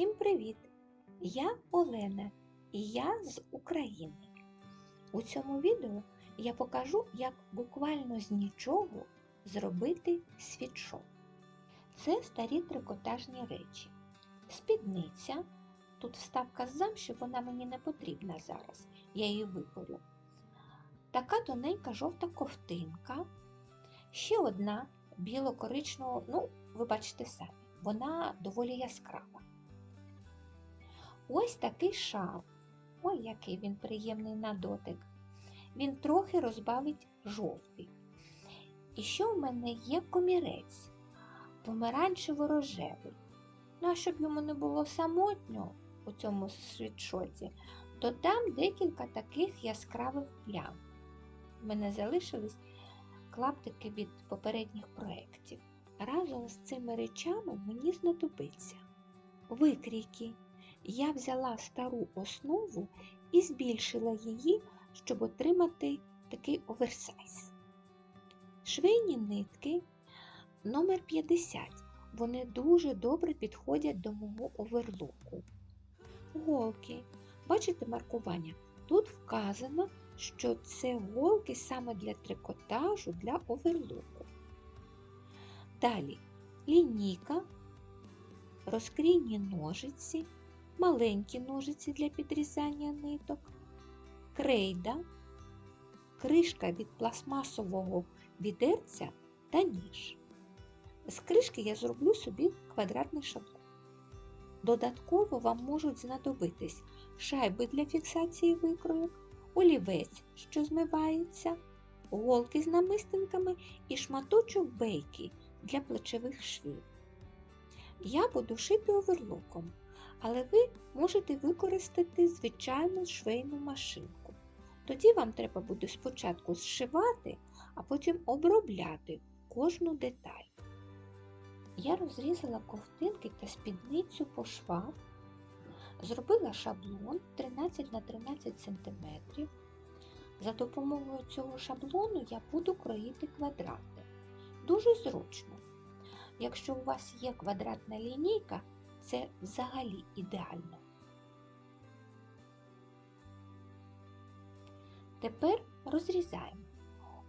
Всім привіт! Я Олена і я з України. У цьому відео я покажу, як буквально з нічого зробити світшот. Це старі трикотажні речі. Спідниця. Тут вставка з замші, вона мені не потрібна зараз, я її випорю. Така тоненька жовта ковтинка. Ще одна біло-коричневого, ну, ви бачите самі, вона доволі яскрава. Ось такий шал. Ой, який він приємний на дотик. Він трохи розбавить жовтий. І ще в мене є комірець, помаранчево-рожевий. Ну, а щоб йому не було самотньо у цьому світшоті, додам декілька таких яскравих плям. У мене залишились клаптики від попередніх проєктів. Разом з цими речами мені знадобиться викрійки. Я взяла стару основу і збільшила її, щоб отримати такий оверсайз. Швейні нитки номер 50 Вони дуже добре підходять до мого оверлоку. Голки. Бачите маркування? Тут вказано, що це голки саме для трикотажу для оверлоку. Далі лінійка, розкрійні ножиці, маленькі ножиці для підрізання ниток, крейда, кришка від пластмасового відерця та ніж. З кришки я зроблю собі квадратний шаблон. Додатково вам можуть знадобитись шайби для фіксації викроїк, олівець, що змивається, голки з намистинками і шматочок бейки для плечових швів. Я буду шити оверлоком, але ви можете використати звичайну швейну машинку. Тоді вам треба буде спочатку зшивати, а потім обробляти кожну деталь. Я розрізала ковтинки та спідницю по швах, зробила шаблон 13 на 13 см. За допомогою цього шаблону я буду кроїти квадрати. Дуже зручно. Якщо у вас є квадратна лінійка, це взагалі ідеально. Тепер розрізаємо.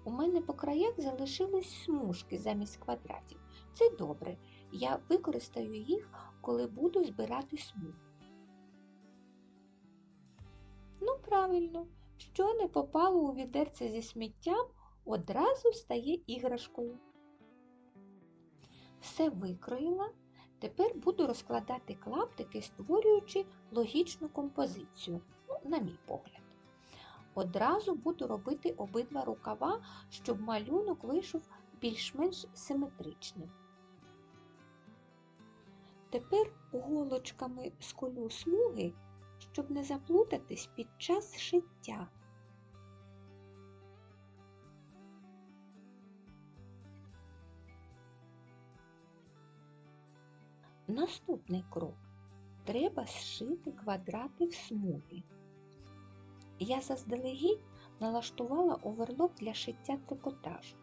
У мене по краях залишились смужки замість квадратів. Це добре. Я використаю їх, коли буду збирати смуги. Ну, правильно, що не попало у відерце зі сміттям, одразу стає іграшкою. Все викроїла. Тепер буду розкладати клаптики, створюючи логічну композицію, ну, на мій погляд. Одразу буду робити обидва рукава, щоб малюнок вийшов більш-менш симетричним. Тепер голочками сколю смуги, щоб не заплутатись під час шиття. Наступний крок. Треба зшити квадрати в смуги. Я заздалегідь налаштувала оверлок для шиття трикотажу.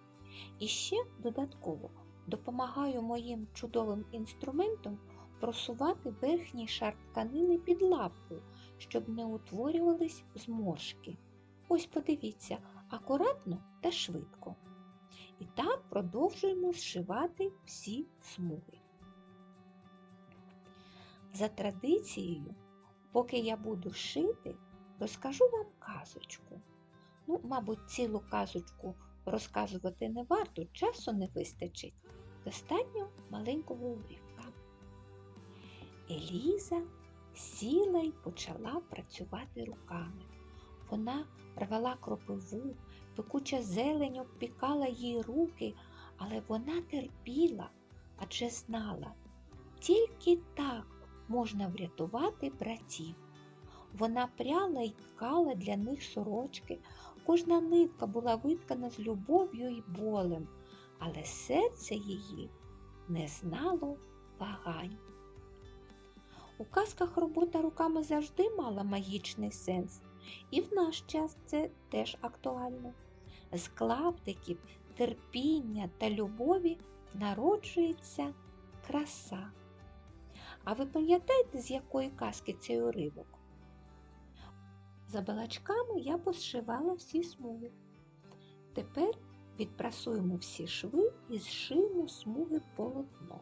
І ще додатково допомагаю моїм чудовим інструментом просувати верхній шар тканини під лапку, щоб не утворювались зморшки. Ось подивіться, акуратно та швидко. І так продовжуємо зшивати всі смуги. За традицією, поки я буду шити, розкажу вам казочку. Ну, мабуть, цілу казочку розказувати не варто, часу не вистачить. Достатньо маленького уривка. Еліза сіла й почала працювати руками. Вона рвала кропиву, пекуча зелень обпікала їй руки, але вона терпіла, адже знала, тільки так можна врятувати братів. Вона пряла й ткала для них сорочки, кожна нитка була виткана з любов'ю й болем, але серце її не знало вагань. У казках робота руками завжди мала магічний сенс, і в наш час це теж актуально. З клаптиків, терпіння та любові народжується краса. А ви пам'ятаєте, з якої казки цей уривок? За балачками я позшивала всі смуги. Тепер відпрасуємо всі шви і зшиємо смуги полотно.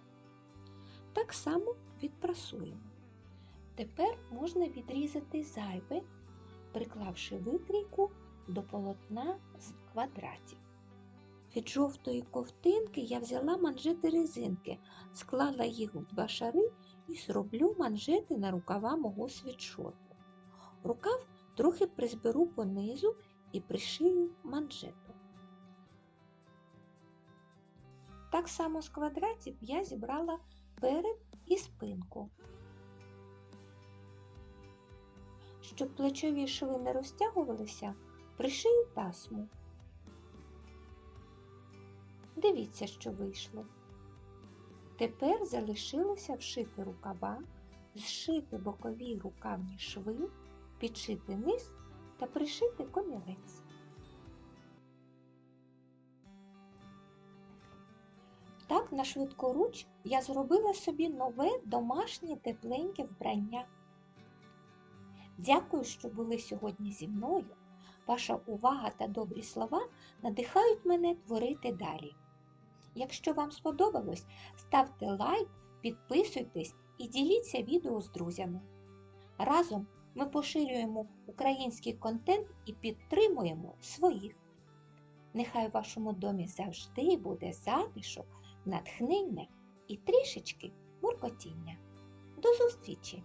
Так само відпрасуємо. Тепер можна відрізати зайве, приклавши викрійку до полотна з квадратів. Від жовтої ковтинки я взяла манжети резинки, склала їх в два шари і зроблю манжети на рукава мого світшоту. Рукав трохи призберу понизу і пришию манжету. Так само з квадратів я зібрала перед і спинку. Щоб плечові шви не розтягувалися, пришию тасму. Дивіться, що вийшло. Тепер залишилося вшити рукава, зшити бокові рукавні шви, підшити низ та пришити комірець. Так, на швидкоруч я зробила собі нове домашнє тепленьке вбрання. Дякую, що були сьогодні зі мною. Ваша увага та добрі слова надихають мене творити далі. Якщо вам сподобалось, ставте лайк, підписуйтесь і діліться відео з друзями. Разом ми поширюємо український контент і підтримуємо своїх. Нехай у вашому домі завжди буде затишок, натхнення і трішечки муркотіння. До зустрічі!